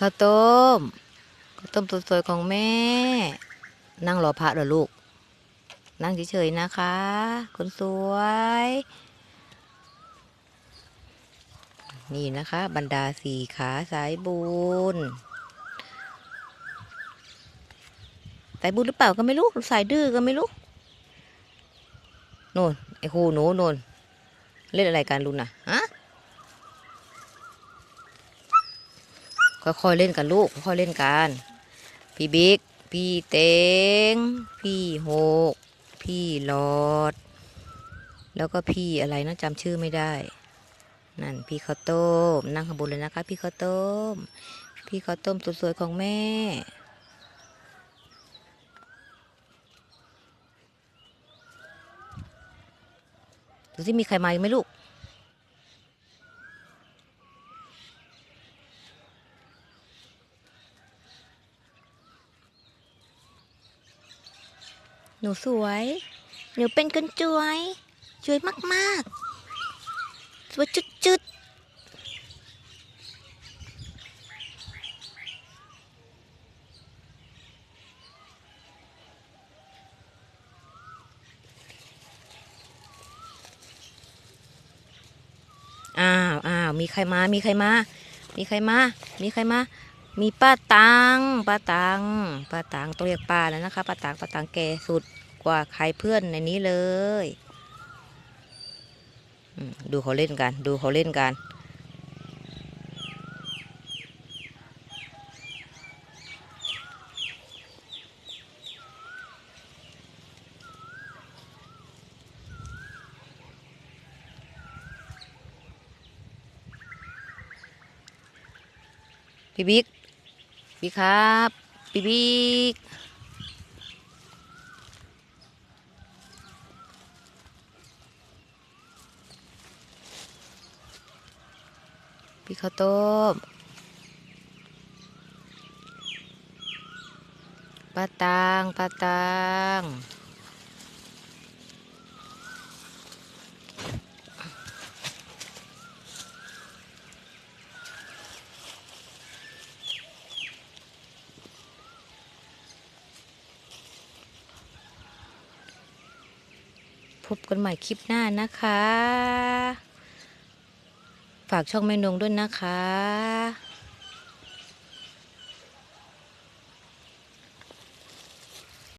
ข้าวต้มข้าวต้มสวยๆของแม่ นั่งรอพระเหรอลูก นั่งเฉยๆนะคะ คนสวย นี่นะคะ บรรดาสี่ขาสายบุญสายบุญหรือเปล่าก็ไม่รู้สายดื้อก็ไม่รู้โน่นไอ้ครูหนูโน่นเล่นอะไรกันลุนน่ะฮะ ค่อยๆเล่นกันลูกค่อยๆเล่นกัน พี่บิ๊ก พี่เต็ง พี่หก พี่หลอด แล้วก็พี่อะไรนะจำชื่อไม่ได้ นั่นพี่ข้าวต้ม นั่งข้างบนเลยนะคะ พี่ข้าวต้ม พี่ข้าวต้มสวยๆของแม่ดูสิมีใครมาอีกไหมลูก หนูสวย หนูเป็นคนจวย จวยมากๆ สวยจุดๆ อ้าวอ้าวมีใครมา มีใครมา มีใครมา มีใครมา มีป้าตังป้าตังป้าตังต้องเรียกป้าแล้วนะคะป้าตังป้าตังแก่สุดกว่าใครเพื่อนในนี้เลยดูเขาเล่นกัน ดูเขาเล่นกัน พี่บิ๊ก พี่ครับพี่บิ๊กพี่ข้าวต้มปลาตางปลาตาง พบกันใหม่คลิปหน้านะคะ ฝากช่องแม่นงด้วยนะคะ